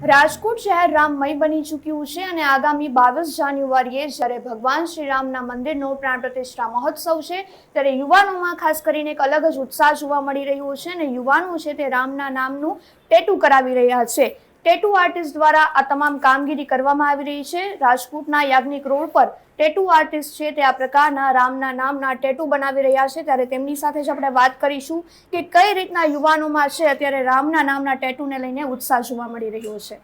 રાજકોટ શહેર રામમય બની ચૂક્યું છે અને આગામી બાવીસ જાન્યુઆરીએ જ્યારે ભગવાન શ્રી રામના મંદિરનો પ્રાણ પ્રતિષ્ઠા મહોત્સવ છે, ત્યારે યુવાનોમાં ખાસ કરીને એક અલગ જ ઉત્સાહ જોવા મળી રહ્યો છે અને યુવાનો છે તે રામના નામનું ટેટુ કરાવી રહ્યા છે. ટેટુ આર્ટિસ્ટ દ્વારા આ તમામ કામગીરી કરવામાં આવી રહી છે. રાજકોટના યાજ્ઞિક રોડ પર ટેટુ આર્ટિસ્ટ છે તે આ પ્રકારના રામના નામના ટેટુ બનાવી રહ્યા છે. ત્યારે તેમની સાથે જ આપણે વાત કરીશું કે કઈ રીતના યુવાનોમાં છે. અત્યારે રામના નામના ટેટુને લઈને ઉત્સાહ જોવા મળી રહ્યો છે.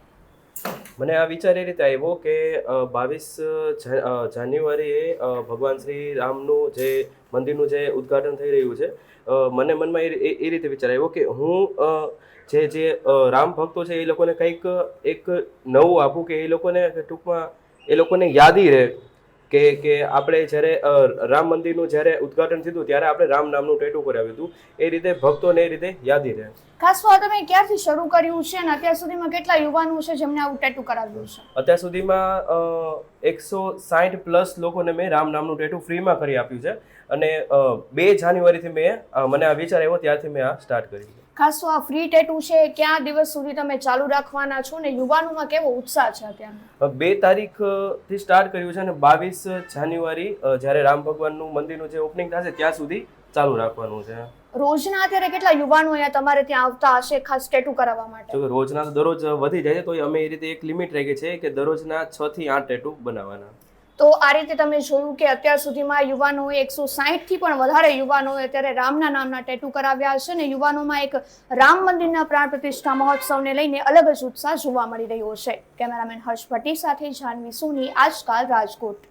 મને આ વિચાર એ રીતે આવ્યો કે બાવીસ જાન્યુઆરીએ ભગવાન શ્રી રામનું જે મંદિરનું જે ઉદ્ઘાટન થઈ રહ્યું છે મને મનમાં એ- રીતે વિચાર આવ્યો કે હું જે જે રામ ભક્તો છે એ લોકોને કંઈક એક નવું આપું કે એ લોકોને ટૂંકમાં એ લોકોને યાદી રહે કે કે આપણે જ્યારે રામ મંદિરનું જ્યારે ઉદ્ઘાટન થયું ત્યારે આપણે રામ નામનું ટેટુ કરાવ્યું હતું, એ રીતે ભક્તોને એ રીતે યાદી રહે. ખાસ તો તમે ક્યારથી શરૂ કર્યું છે અને અત્યાર સુધીમાં કેટલા યુવાનો છે જેમને આવું ટેટુ કરાવ્યું છે? અત્યાર સુધીમાં એકસો સાઠ પ્લસ લોકોને મેં રામ નામનું ટેટુ ફ્રીમાં કરી આપ્યું છે. અને બે જાન્યુઆરીથી મેં મને આ વિચાર આવ્યો ત્યારથી મેં આ સ્ટાર્ટ કરી ખાસ તો આ ફ્રી ટેટુ છે ક્યાં દિવસ સુધી તમે ચાલુ રાખવાના છો ને યુવાનોમાં કેવો ઉત્સાહ છે અત્યારે બે તારીખથી સ્ટાર્ટ કર્યું છે અને બાવીસ જાન્યુઆરી જ્યારે રામ ભગવાનનું મંદિરનું જે ઓપનિંગ થશે ત્યાં સુધી ચાલુ રાખવાનું છે. રોજના અત્યારે કેટલા યુવાનો અહીંયા તમારે ત્યાં આવતા હશે ખાસ ટેટુ કરાવવા માટે? જો રોજના તો દરરોજ વધી જાય છે તો અમે એ રીતે એક લિમિટ રાખી છે કે દરરોજના છ થી આઠ ટેટુ બનાવવાના. તો આ રીતે તમે જોયું કે અત્યાર સુધીમાં યુવાનોએ એકસો થી પણ વધારે યુવાનોએ અત્યારે રામના નામના ટેટુ કરાવ્યા છે ને યુવાનોમાં એક રામ મંદિરના પ્રાણ પ્રતિષ્ઠા મહોત્સવને લઈને અલગ જ ઉત્સાહ જોવા મળી રહ્યો છે. કેમેરામેન હર્ષ ભટ્ટી સાથે જાનવી સોની આજકાલ રાજકોટ.